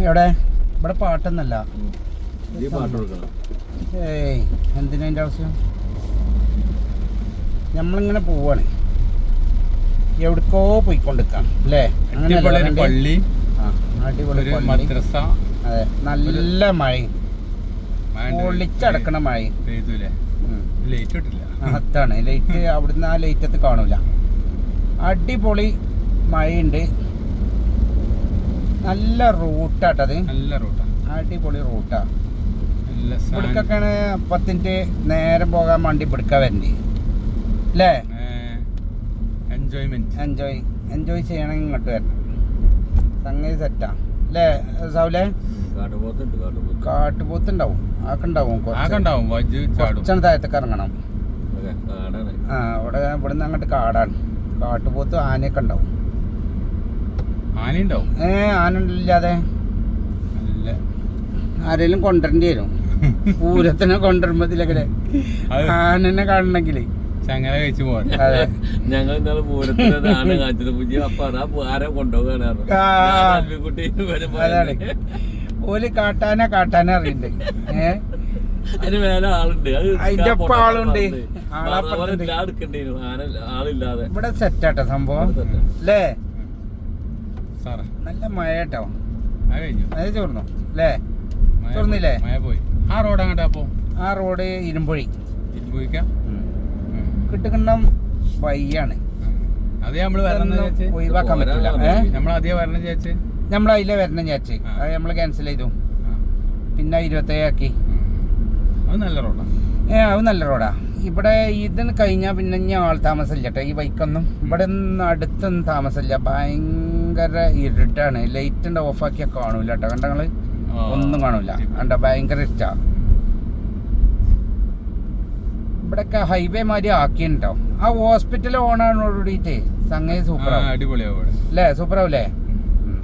എവിടെ? ഇവിടെ പാട്ടൊന്നല്ല. ഏയ് എന്തിനാ അതിന്റെ ആവശ്യം? നമ്മളിങ്ങനെ പോവാണ്. എവിടേക്കോ പോയിക്കൊണ്ടിരിക്കാം അല്ലേ? പള്ളി. അടിപൊളി മദ്രസ. അതെ നല്ല മഴയും. പൊള്ളിച്ചടക്കണ മഴയും. അതാണ് ലൈറ്റ് അവിടുന്ന് ആ ലൈറ്റത്ത് കാണൂല. അടിപൊളി മഴയുണ്ട്. നല്ല റൂട്ടാട്ടത് നല്ല റൂട്ടാ. അടിപൊളി റൂട്ടാ. ാണ് ഇവിടക്കൊക്കെയാണ് പത്തിന്റെ നേരം പോകാൻ വേണ്ടി പിടിക്കാൻ വരണ്ടി അല്ലേ എൻജോയ്മെന്റ് എൻജോയ് എൻജോയ് ചെയ്യണമെങ്കിൽ ഇങ്ങോട്ട് വരണം. സംഗതി സെറ്റാ അല്ലേ സൗലേ കാട്ടുപോത്ത്. ഉണ്ടാവും ആക്കുണ്ടാവും കുറച്ചാണ് താഴത്തേക്ക് ഇറങ്ങണം. ആ ഇവിടെ ഇവിടുന്ന് അങ്ങോട്ട് കാടാണ്. കാട്ടുപോത്ത് ആനയൊക്കെ ഉണ്ടാവും. ആന ഉണ്ടാവും ഏ ആന ആരെങ്കിലും കൊണ്ടുവരേണ്ടി വരും. പൂരത്തിനെ കൊണ്ടുവരുമ്പോ ആനെന്നെ അത് ആനനെ കാണണമെങ്കിൽ ചങ്ങല കഴിച്ചു അതെ. ഞങ്ങൾ ഇന്നലെ പൂരത്തിന് ആന കാണിച്ചത് പുതിയ അപ്പൊ അതാ ആരെ ഓൽ കാട്ടാന കാട്ടാന അറിയണ്ട്. ഏ? അതിന് മേലെ ആളുണ്ട്. അത് അതിന്റെ ഒപ്പം ആളുണ്ട്. ആളില്ലാതെ. ഇവിടെ സെറ്റാട്ടോ സംഭവം. അല്ലേ സാറേ. നല്ല മഴ കേട്ടോ കഴിഞ്ഞു. അത് ചോർന്നു? അല്ലേ? ചോർന്നില്ലേ? മഴ പോയി. ആ റോഡ് അങ്ങോട്ടാ അപ്പോ? ആ റോഡ് ഇരുമ്പൊഴി. ഇരുമ്പോയിക്കാം കിട്ടുകണ്ണം വയ്യാണ് അതേ നമ്മൾ ഒഴിവാക്കാൻ പറ്റില്ല നമ്മൾ ആദ്യം വരണം ചേച്ചി നമ്മൾ അതിലെ വരണം ചേച്ചി അത് നമ്മൾ ക്യാൻസൽ ചെയ്തു. പിന്നെ ഇരുപത്തേഴ് ആക്കി അത് നല്ല റോഡാ. ഏ അത് നല്ല റോഡാ. ഇവിടെ ഇതിന് കഴിഞ്ഞാൽ പിന്നെ ഇനി ആൾ താമസമില്ല കേട്ടോ ഈ ബൈക്കൊന്നും. ഇവിടെ ഒന്നും അടുത്തൊന്നും താമസമില്ല. ഭയങ്കര ഇരുട്ടാണ്. ലൈറ്റ് ഉണ്ട് ഓഫാക്കിയാൽ കാണൂല കേട്ടോ. കണ്ട ഞങ്ങൾ ഒന്നും കാണൂല. കണ്ട? ഭയങ്കര ഇഷ്ടാ ഇവിടെയൊക്കെ ഹൈവേ മാതിരി ആക്കിയിട്ടുണ്ടോ ആ ഹോസ്പിറ്റൽ ഓണാണോടുകൂടിയിട്ട് സംഗതി സൂപ്പർ അടിപൊളിയാവും അല്ലേ? സൂപ്പർ ആവൂലേ? ഉം.